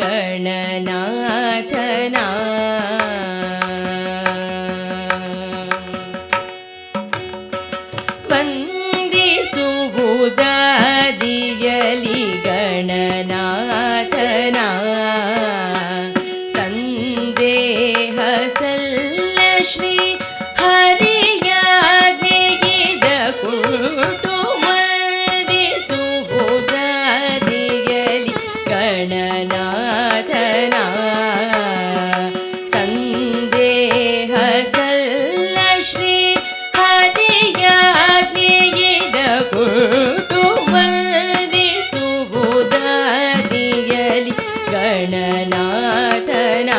गर्णनाथना वन्दि सुबुदीय ഗണനാഥനാ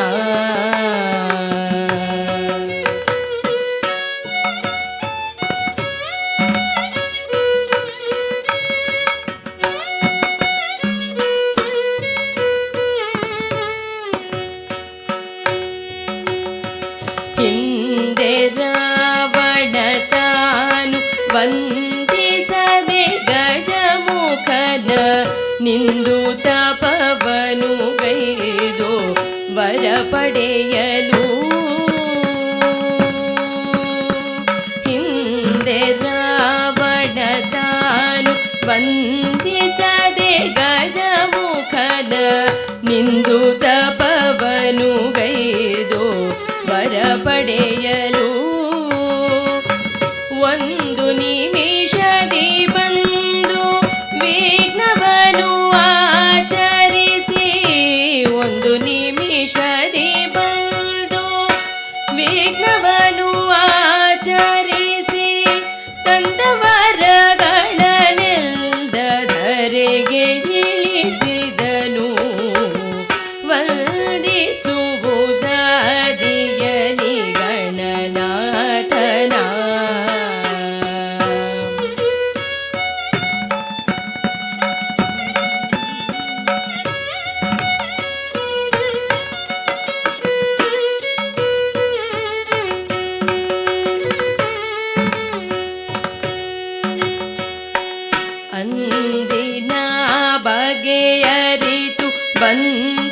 ഹിന്ദരാവണതാനു വന്ദിസതെ ഗജമുഖന നിന്ദുത ವರ ಪಡೆಯಲು. ಹಿಂದೆ ರಾವಣ ವಂದಿಸದೆ ಗಜಮುಖದ ನಿಂದು ತಪವನು ಗೈದು ವರ ಪಡೆಯಲು. ಒಂದು ನಿಮಿಷದಿ মেঘ ಬಗೆಯರಿತು ಬಂತು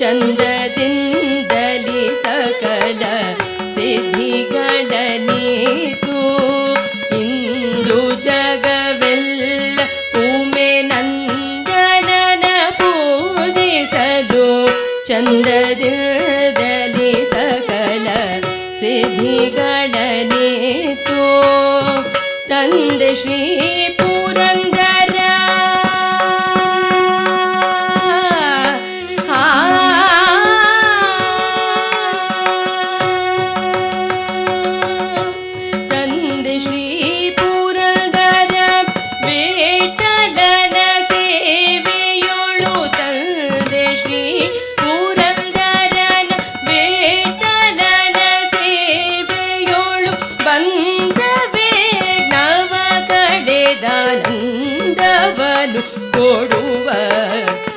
ಚಂದದಿಂದಲಿ ಸಕಲ ಸಿದ್ಧಿಗಳನೀತು. ಇಂದು ಜಗವೆಲ್ಲ ಉಮೆ ನಂದನನ ಪೂಜಿಸಲು ಚಂದದಿಂದಲಿ ಸಕಲ ಸಿದ್ಧಿಗಳನೀತು. ತಂದೆ ಶ್ರೀ கொடுவர்